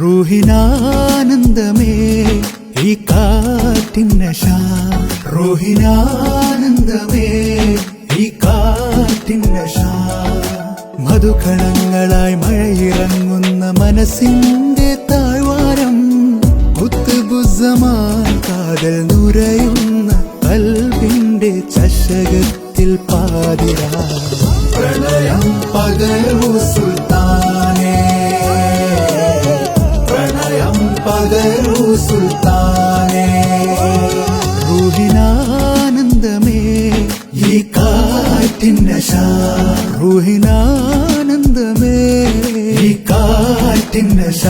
റൂഹിനാനന്ദമേ ഈ കാറ്റിന്നശ റൂഹിനാനന്ദമേ ഈ കാറ്റിന്നശ മധുഖണങ്ങളായി മഴയിറങ്ങുന്ന മനസ്സിന്റെ താഴ്വാരം കുത്തുബുസമാൻ കാതൽ നുരയുന്ന കൽവിന്റെ ചഷകത്തിൽ പാതിരാ. പ്രണയം പകരൂ കാറ്റിന്നശ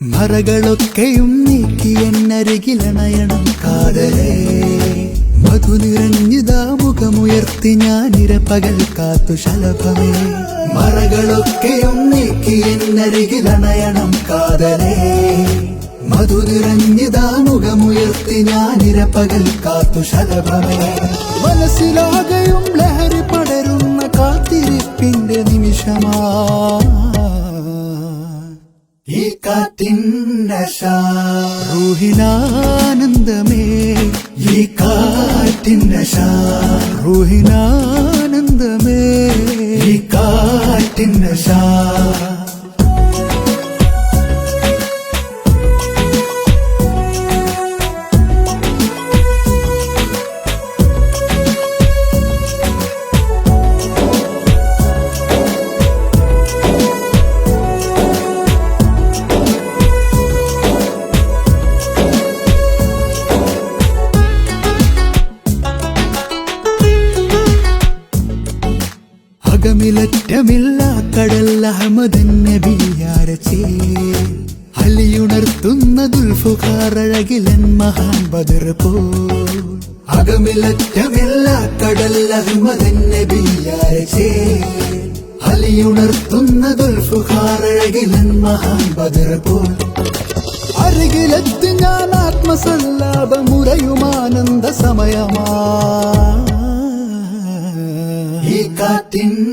മറകളൊക്കെയും നീക്കി എന്നരികിലണയണം കാതലേ. മധു നിറഞ്ഞിതാ മുഖമുയർത്തി ഞാനിരപ്പകൽ കാത്തു ശലഭമേ. മറകളൊക്കെയും നീക്കി എന്നരികിലണയണം കാതലേ. മധു നിറഞ്ഞിതാ മുഖമുയർത്തി ഞാനിരപ്പകൽ കാത്തു ശലഭമേ. മനസ്സിലാകെയും ലഹരി പടരുന്ന കാത്തിരിപ്പിന്റെ നിമിഷമാ. ഈ കാറ്റിൻ റൂഹിനാനന്ദമേ ഈ കാറ്റിന്നശ റൂഹിനാനന്ദമേ ഈ അകമിലറ്റമില്ല കടൽ അഹമ്മദൻ നബിയാരച്ചേ അലിയുണർത്തുന്ന ദുൽഫുഖാറഴകിലൻ മഹാൻ ബദർ പോ അകമിലറ്റമില്ല കടൽ അഹമ്മദൻ നബിയാരച്ചേ അലിയുണർത്തുന്ന ദുൽഫുഖാറഴകിലൻ മഹാൻ ബദർ പോ അരികിലെത്തി ഞാൻ ആത്മസല്ലാപമുറയുമാനന്ദ സമയമാ. കാറ്റിന്നശ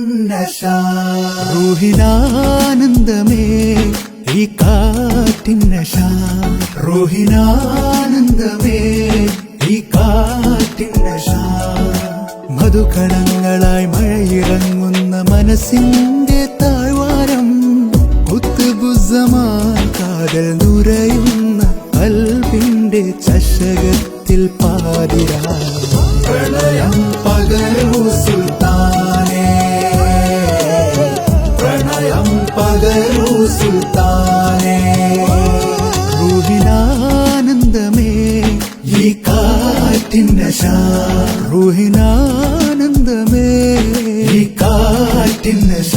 റൂഹിനാനന്ദമേ ഈ കാറ്റിന്നശ റൂഹിനാനന്ദമേ ഈ കാറ്റിന്നശ മധുകണങ്ങളായി മഴയിറങ്ങുന്ന മനസ്സിന്റെ താഴ്വാരം കുത്തുബുസമാൻ കാതൽ നുരയുന്ന അൽവിന്റെ ചഷകത്തിൽ പാതിരാ. പ്രണയം പകരൂ സുൽത്താനേ. റൂഹിനാനന്ദമേ. ഈ കാറ്റിന്നശ റൂഹിനാനന്ദമേ. ഈ കാറ്റിന്നശ